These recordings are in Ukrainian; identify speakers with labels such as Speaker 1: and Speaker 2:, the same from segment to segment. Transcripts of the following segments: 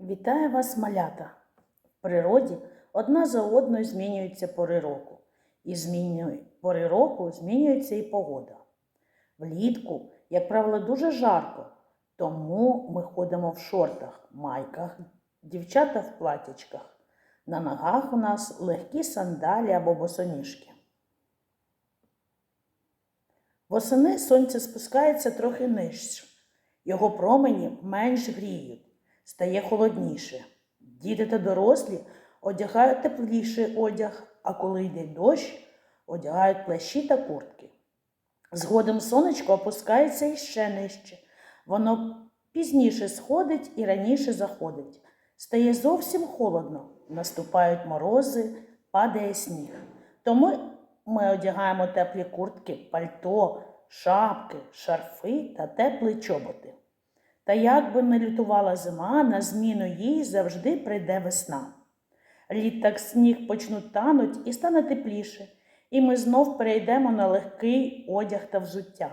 Speaker 1: Вітаю вас, малята! В природі одна за одною змінюються пори року. І змінює пори року змінюється і погода. Влітку, як правило, дуже жарко, тому ми ходимо в шортах, майках, дівчата в платячках. На ногах у нас легкі сандалі або босоніжки. Восени сонце спускається трохи нижче. Його промені менш гріють, стає холодніше. Діти та дорослі одягають тепліший одяг, а коли йде дощ, одягають плащі та куртки. Згодом сонечко опускається іще нижче. Воно пізніше сходить і раніше заходить. Стає зовсім холодно, наступають морози, падає сніг. Тому ми одягаємо теплі куртки, пальто, шапки, шарфи та теплі чоботи. Та як би не лютувала зима, на зміну їй завжди прийде весна. Літ так сніг почнуть тануть і стане тепліше, і ми знов перейдемо на легкий одяг та взуття.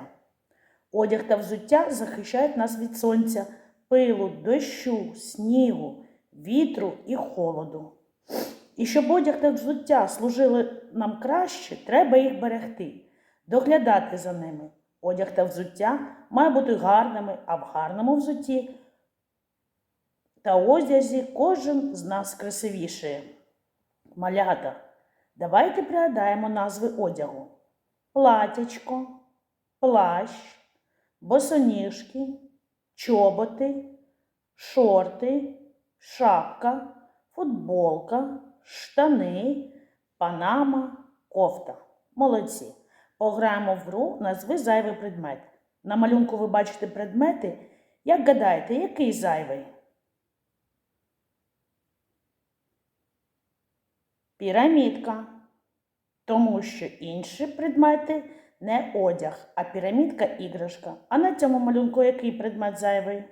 Speaker 1: Одяг та взуття захищають нас від сонця, пилу, дощу, снігу, вітру і холоду. І щоб одяг та взуття служили нам краще, треба їх берегти, доглядати за ними. Одяг та взуття має бути гарними, а в гарному взутті та одязі кожен з нас красивішає. Малята, давайте пригадаємо назви одягу: платячко, плащ, босоніжки, чоботи, шорти, шапка, футболка, штани, панама, кофта. Молодці. Пограємо в гру назви зайвий предмет. На малюнку ви бачите предмети. Як гадаєте, який зайвий? Пірамідка. Тому що інші предмети не одяг, а пірамідка іграшка. А на цьому малюнку який предмет зайвий?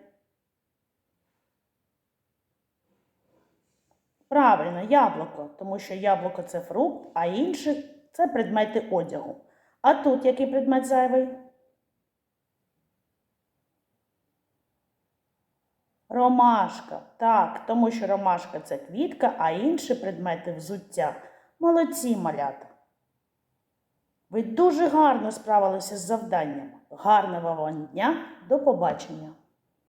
Speaker 1: Правильно, яблуко, тому що яблуко це фрукт, а інші це предмети одягу. А тут який предмет зайвий? Ромашка. Так, тому що ромашка це квітка, а інші предмети взуття. Молодці малята. Ви дуже гарно справилися з завданням. Гарного вам дня, до побачення!